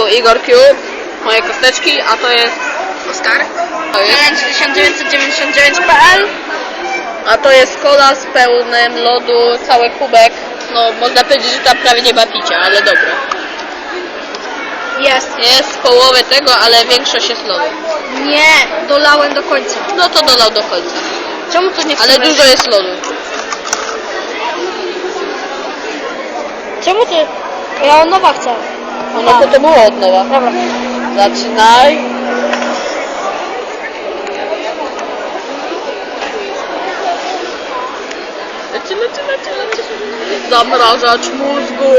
tu Igor Cube, moje kosteczki, a to jest Oskar. To jest? Challenge 1999.pl A to jest kola z pełnym lodu, cały kubek. No, można powiedzieć, że tam prawie nie ma picia, ale dobra. Jest. Jest połowę tego, ale większość jest lodu. Nie, dolałem do końca. No to dolał do końca. Czemu to nie Ale dużo jest lodu. Czemu ty? Ja od nowa chcę. No to to było od nowa. Dobra. Zaczynaj. Leci, leci, leci, leci. Zamrażacz mózgu.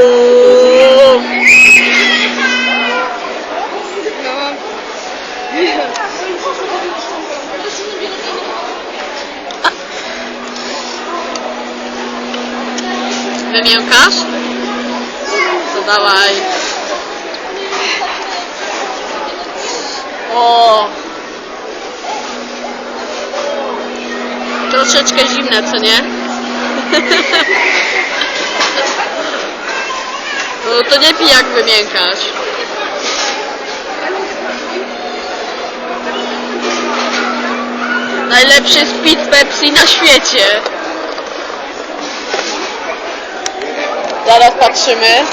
Wymiękasz? To dawaj. O! Troszeczkę zimne, co nie? No to nie pij jak wymiękasz. Najlepszy speed Pepsi na świecie. Zaraz patrzymy.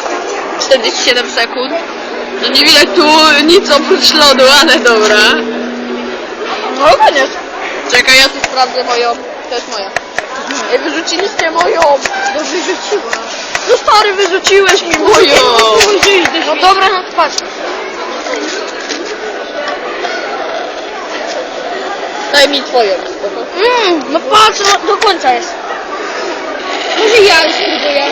47 sekund. No nie widać tu nic oprócz lodu, ale dobra. No koniec. Czekaj, ja tu sprawdzę moją. To jest moja. Ej, wyrzuciliście moją. No wyrzuciła. No stary, wyrzuciłeś mi Moją. No dobra, no patrz. Daj mi twoją. Mm, no patrz, no, do końca jest. Może ja już spróbuję.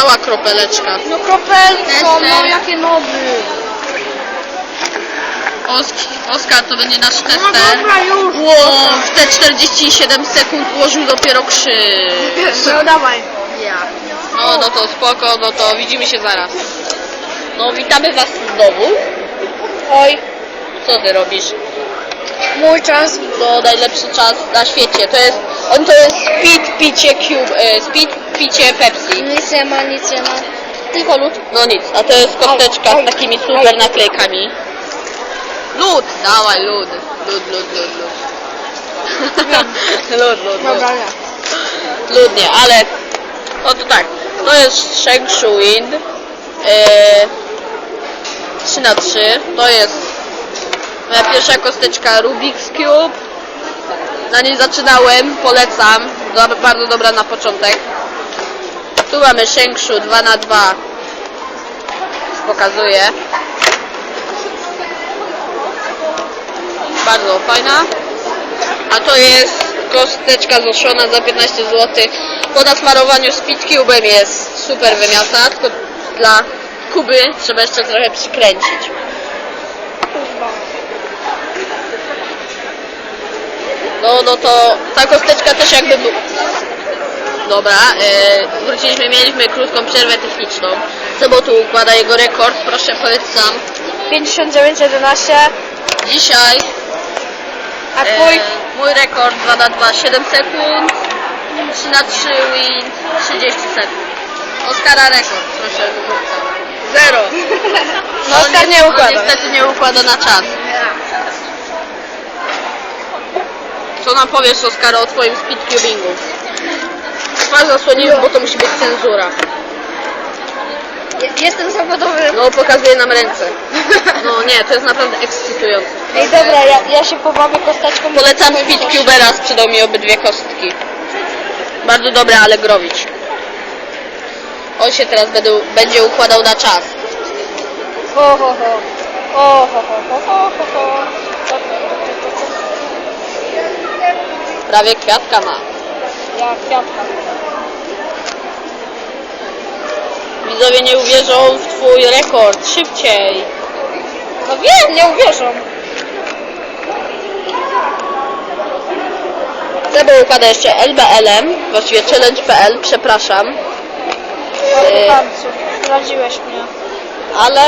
Mała kropeleczka. No kropelko, no jakie nowy. Osk Oskar to będzie nasz No tester. dobra, już. W te 47 sekund ułożył dopiero krzyż. No dawaj. No, no to spoko, no to widzimy się zaraz. No, witamy was znowu. Oj, Co ty robisz? mój czas. To najlepszy czas na świecie. To jest, on to jest speed picie cube, e, speed picie Pepsi. Nic nie ma, nic nie ma. Tylko lód? No nic, a to jest kosteczka z takimi super naklejkami. Lód! Dawaj lód. Lód, lód, lód, lód. lód, lód, lód. Dobra, nie. Ludnie, ale no to tak, to jest Sheng Shu Wind e, 3 na 3 to jest moja pierwsza kosteczka Rubik's Cube na niej zaczynałem, polecam. Bardzo dobra na początek. Tu mamy Sheng Shu 2 na 2 już pokazuję. Bardzo fajna. A to jest kosteczka zoszona za 15 zł. Po nasmarowaniu Speed Cube'em jest super wymiata, tylko dla Kuby trzeba jeszcze trochę przykręcić. No, no to ta kosteczka też jakby... bu- Dobra, e, wróciliśmy, mieliśmy krótką przerwę techniczną. Co bo tu układa jego rekord, proszę polecam. 5911, Dzisiaj a twój? E, mój rekord 2 na 2 7 sekund, 3 na 3 win 30 sekund. Oskara rekord, proszę. Zero. No Oskar nie on układa. niestety nie układa na czas. Co nam powiesz Oskar o twoim speedcubingu? Twarz zasłonimy, bo to musi być cenzura. Je- Jestem zawodowy. No pokazuje nam ręce. No nie, to jest naprawdę ekscytujące. Ej, dobra, ja, ja się pobawię kosteczką. Polecam Speedcubera, sprzedał mi obydwie kostki. Bardzo dobre, ale growić. On się teraz będą, będzie układał na czas. Ho, ho, ho. O, ho, ho, ho, ho, ho, ho. Prawie kwiatka ma. Ja kwiatka. Widzowie nie uwierzą w twój rekord. Szybciej. No wiem, nie uwierzą. Sebo układa jeszcze LBL-em, właściwie challenge.pl, przepraszam. O, Ej. kochance, zdradziłeś mnie. Ale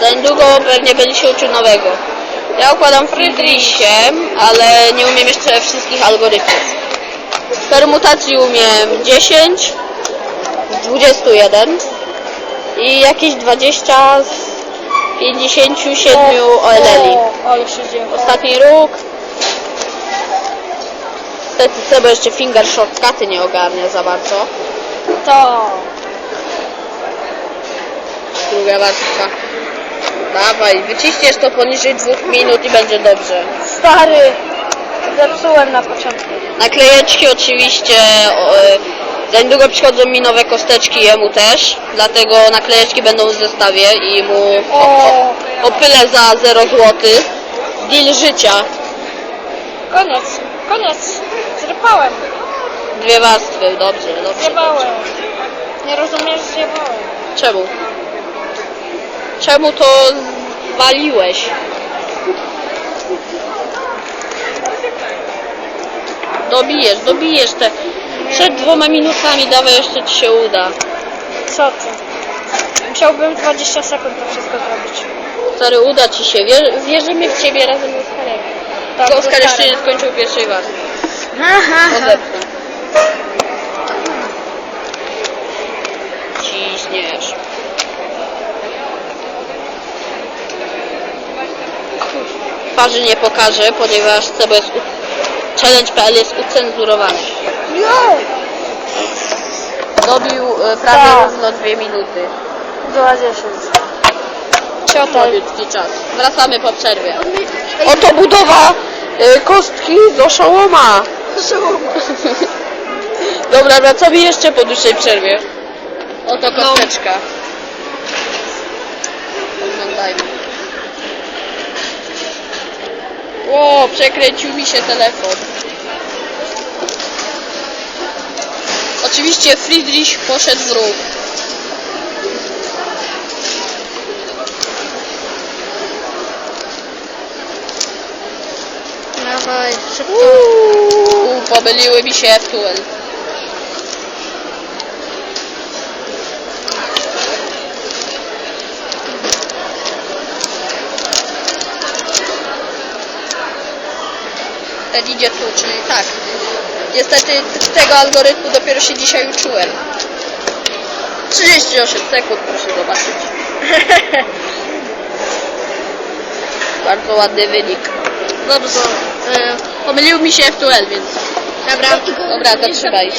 za niedługo pewnie będzie się uczył nowego. Ja układam Friedrichem, ale nie umiem jeszcze wszystkich algorytmów. Permutacji umiem 10 z 21 i jakieś 20 z 57 OLL. O, ale się dzieje. Ostatni róg. Niestety Sebo jeszcze finger shortcuty nie ogarnia za bardzo. To. Druga warstwa. Dawaj, wyciśniesz to poniżej dwóch minut i będzie dobrze. Stary. Zepsułem na początku. Naklejeczki oczywiście, o, e, za niedługo przychodzą mi nowe kosteczki, jemu też, dlatego naklejeczki będą w zestawie i mu o, o, opylę za 0 zł. Deal życia, Koniec. Koniec. Zrypałem. dwie warstwy, dobrze, dobrze. Zjebałem. Nie rozumiesz, zjebałem. Czemu? Czemu to waliłeś? Dobijesz, dobijesz te. Przed dwoma minutami, dawaj jeszcze ci się uda. Co ty? Musiałbym 20 sekund to wszystko zrobić. Stary, uda ci się. Wier wierzymy w ciebie razem z Oskarem. Tak, Tylko Oskar jeszcze nie skończył pierwszej warstwy. Aha. Odepnę. Ciśniesz. Twarzy nie pokażę, ponieważ CB jest u... Challenge.pl jest ucenzurowany. Dobił e, prawie Tak. równo dwie minuty. 20. Ciota. Krótki czas. Wracamy po przerwie. Oto budowa e, kostki do szołoma. Dobra, wracamy jeszcze po dłuższej przerwie. Oto kosteczka. Oglądajmy. Ło, przekręcił mi się telefon. Oczywiście Friedrich poszedł w ruch. Dawaj, szybko. Uuu, pomyliły mi się FTL. Ten idzie tu, czyli tak. Niestety tego algorytmu dopiero się dzisiaj uczyłem. 38 sekund, proszę zobaczyć. Bardzo ładny wynik. Dobrze. E, pomylił mi się FTL, więc... Dobra. Dobra, zatrzymaj.